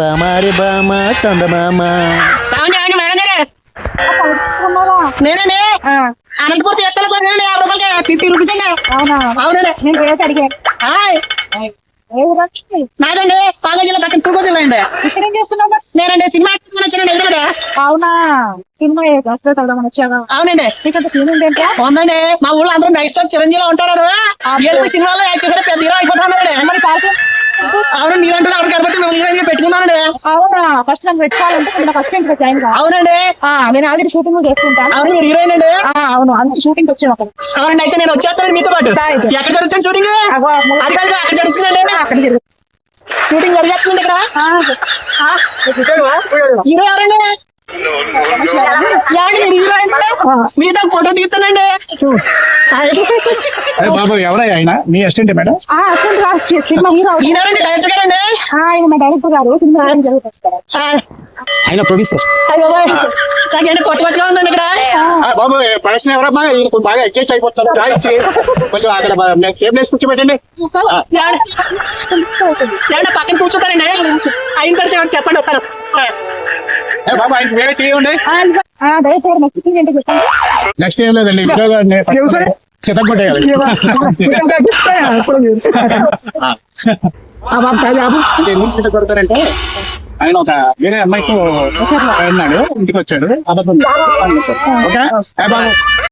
బామ చందమామ నేనండి అనంతపురం తీర్థాల కొన్నానండి యాభై రూపాయలకి ఫిఫ్టీ రూపీస్ అండి అవునా? అవునండి నేను రేట్ అడిగాను? నాదండి పాలన జిల్లా పక్కన తూగో జిల్లా అండి ఇక్కడ ఏం చేస్తున్నావు? నేనండి సినిమా యాక్టర్ వచ్చానండి ఎదురుగా అవునా? సినిమా చదవమని వచ్చావా? అవునండి. నీకంత సీన్ ఉందేంటా? ఉందండి. మా ఊళ్ళో అందరూ నెక్స్ట్ స్టార్ చిరంజీవిలో ఉంటారు సినిమాలో యాక్ట్ చేశారు పెద్ద హీరో అయిపోతానండి మరి పార్టీ అవును మీరంటే ఎవరు కాబట్టి మిమ్మల్ని పెట్టుకున్నానండి. అవునా? ఫస్ట్ నన్ను పెట్టుకోవాలంటే నేను ఫస్ట్ టైం జాయిన్ అవునండి. ఆ, నేను ఆల్రెడీ షూటింగ్ చేస్తుంటాను. అవును మీరు హీరోయిన్ అండి ఆ, అవును అందుకు షూటింగ్ వచ్చాను అక్కడ అవునండి అయితే నేను వచ్చేస్తాను మీతో పాటు. ఎక్కడ జరుగుతుంది షూటింగ్ అది కాదు అక్కడ జరుగుతుందండి. అక్కడ. షూటింగ్ జరిగేస్తుంది ఇక్కడ. ఆ, ఆ, హీరో ఎవరండి? మీతో ఫోటో తీస్తానండి అరే బాబు ఎవరయ్యా ఆయన? మీ అసిస్టెంట్ మేడం? ఆ, హస్బెండ్ గారు సినిమా హీరో ఈయనండి డైరెక్టర్ గారండి? ఆ, ఆయన మా డైరెక్టర్ గారు. ఆయన ప్రొడ్యూసర్. నాకేంటి కొత్త కొత్తగా ఉందండి ఇక్కడ. బాబు ప్రశ్న ఎవరమ్మా? కొంచెం బాగా అడ్జస్ట్ అయిపోతారు రాయించి కొంచెం అక్కడ ఏం వేసి కూర్చోబెట్టండి? ఏమంటే పక్కన కూర్చుంటారండి. అయిన తర్వాత ఏమైనా చెప్పండి వస్తాను. బాబు ఆయన వేరే ఉండే నెక్స్ట్ ఏం లేదండి ఎందుకు ఇంటికి కొడతారంటే ఆయన ఒక వేరే అమ్మాయితో ఉన్నాడు ఇంటికి వచ్చాడు. అబద్ధం. ఓకే?